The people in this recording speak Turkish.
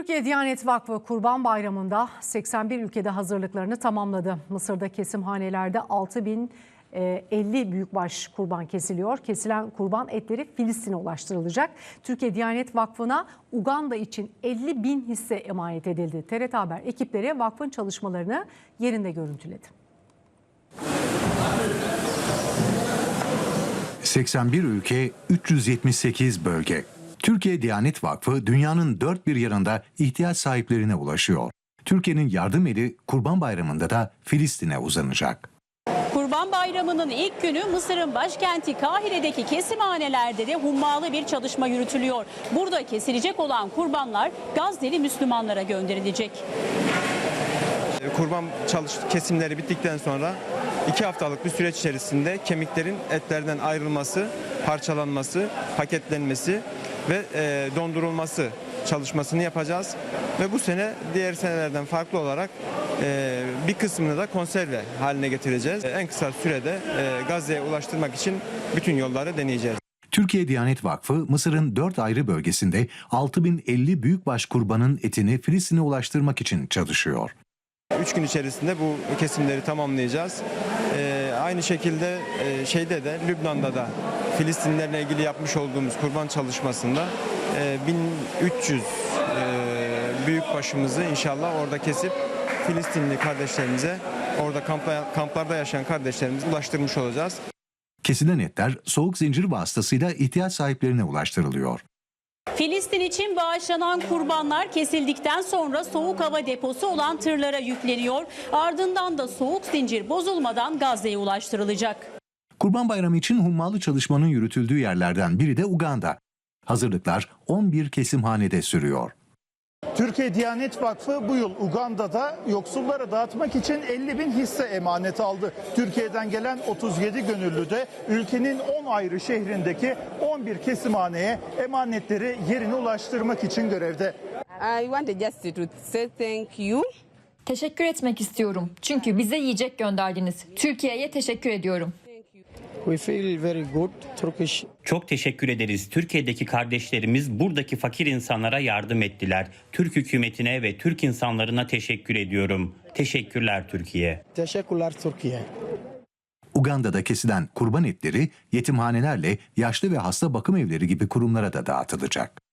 Türkiye Diyanet Vakfı Kurban Bayramı'nda 81 ülkede hazırlıklarını tamamladı. Mısır'da kesimhanelerde 6050 büyükbaş kurban kesiliyor. Kesilen kurban etleri Filistin'e ulaştırılacak. Türkiye Diyanet Vakfı'na Uganda için 50 bin hisse emanet edildi. TRT Haber ekipleri vakfın çalışmalarını yerinde görüntüledi. 81 ülke, 378 bölge. Türkiye Diyanet Vakfı dünyanın dört bir yanında ihtiyaç sahiplerine ulaşıyor. Türkiye'nin yardım eli Kurban Bayramı'nda da Filistin'e uzanacak. Kurban Bayramı'nın ilk günü Mısır'ın başkenti Kahire'deki kesimhanelerde de hummalı bir çalışma yürütülüyor. Burada kesilecek olan kurbanlar Gazze'li Müslümanlara gönderilecek. Kurban çalış kesimleri bittikten sonra iki haftalık bir süreç içerisinde kemiklerin etlerden ayrılması, parçalanması, paketlenmesi ve e, dondurulması çalışmasını yapacağız. Ve bu sene diğer senelerden farklı olarak e, bir kısmını da konserve haline getireceğiz. En kısa sürede e, Gazze'ye ulaştırmak için bütün yolları deneyeceğiz. Türkiye Diyanet Vakfı Mısır'ın dört ayrı bölgesinde 6050 büyükbaş kurbanın etini Filistin'e ulaştırmak için çalışıyor. Üç gün içerisinde bu kesimleri tamamlayacağız. Ee, aynı şekilde e, şeyde de Lübnan'da da Filistinlerle ilgili yapmış olduğumuz kurban çalışmasında e, 1300 e, büyük başımızı inşallah orada kesip Filistinli kardeşlerimize orada kampla, kamplarda yaşayan kardeşlerimize ulaştırmış olacağız. Kesilen etler soğuk zincir vasıtasıyla ihtiyaç sahiplerine ulaştırılıyor. Filistin için bağışlanan kurbanlar kesildikten sonra soğuk hava deposu olan tırlara yükleniyor. Ardından da soğuk zincir bozulmadan Gazze'ye ulaştırılacak. Kurban Bayramı için hummalı çalışmanın yürütüldüğü yerlerden biri de Uganda. Hazırlıklar 11 kesimhanede sürüyor. Türkiye Diyanet Vakfı bu yıl Uganda'da yoksullara dağıtmak için 50 bin hisse emanet aldı. Türkiye'den gelen 37 gönüllü de ülkenin 10 ayrı şehrindeki 11 kesimhaneye emanetleri yerine ulaştırmak için görevde. I wanted just to say thank you. Teşekkür etmek istiyorum. Çünkü bize yiyecek gönderdiniz. Türkiye'ye teşekkür ediyorum. We feel very good. Turkish Çok teşekkür ederiz. Türkiye'deki kardeşlerimiz buradaki fakir insanlara yardım ettiler. Türk hükümetine ve Türk insanlarına teşekkür ediyorum. Teşekkürler Türkiye. teşekkürler Türkiye. Uganda'da kesilen kurban etleri yetimhanelerle yaşlı ve hasta bakım evleri gibi kurumlara da dağıtılacak.